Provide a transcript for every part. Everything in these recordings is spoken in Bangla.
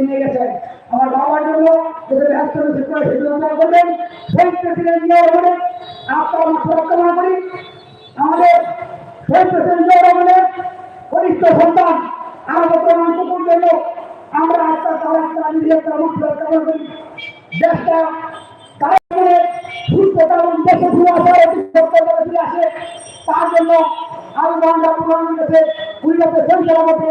নিয়ে আমার বাবার জন্য যদি রাষ্ট্র শিক্ষা সিদ্ধান্ত করবেন সেই প্রেসিডেন্ট আর বর্তমান আমরা একটা তার একটা নিজে একটা করি দেশটা আসে তার জন্য কাছে উন্নতে সংসারমতে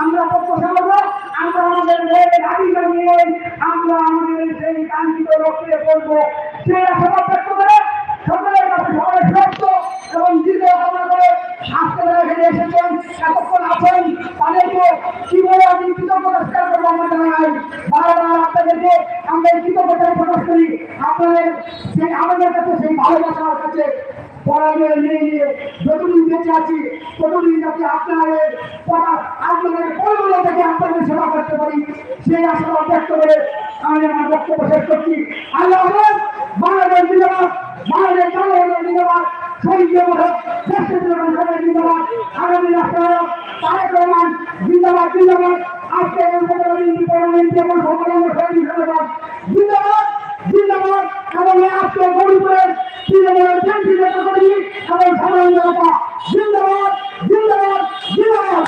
আমরা প্রত্যাশা করব আমরা আমাদের গাড়ি নিয়ে আমরা আমাদের সেই কাঙ্ক্ষিত লক্ষ্যে করব সেই আশাবাদ ব্যক্ত করে সকলের কাছে সবাই সত্য এবং দীর্ঘ কামনা করে আমি আমরা এই করি। আপনাদের সেই, আমাদের কাছে সেই ভালোবাসার কাছে পরাজয় নিয়ে নিয়ে যতদিন বেঁচে আছি ততদিন যাতে আপনাদের আপনাদের পরিবার থেকে আপনাদের সেবা করতে পারি? সেই আশাবাদ ব্যক্ত করে আমি আমার বক্তব্য শেষ করছি। আল্লাহ বাংলাদেশ জিন্দাবাদ, বাংলাদেশ জনগণের জিন্দাবাদ আগামী জিন্দাবাদ আজকে প্রধানমন্ত্রী প্রধানমন্ত্রী এবং সর্বদলীয় শহীদ জিন্দাবাদ জিন্দাবাদ জিন্দাবাদ এবং আজকে গরিবের তৃণমূলের কেন্দ্রীয় নেতাকর্মী এবং সাধারণ জনতা জিন্দাবাদ জিন্দাবাদ জিন্দাবাদ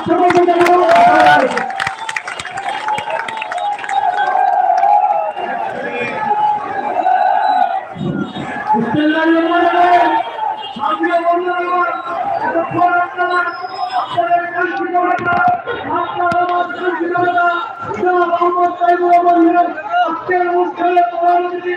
সকলকে ধন্যবাদ সামনে বন্ধুরা এতক্ষণ আপনারা আপনাদের কাঙ্ক্ষিত নেতা আপনার আমার কাঙ্ক্ষিত নেতা জনাব মোহাম্মদ তাইবুর রহমান আজকের অনুষ্ঠানে প্রধানমন্ত্রী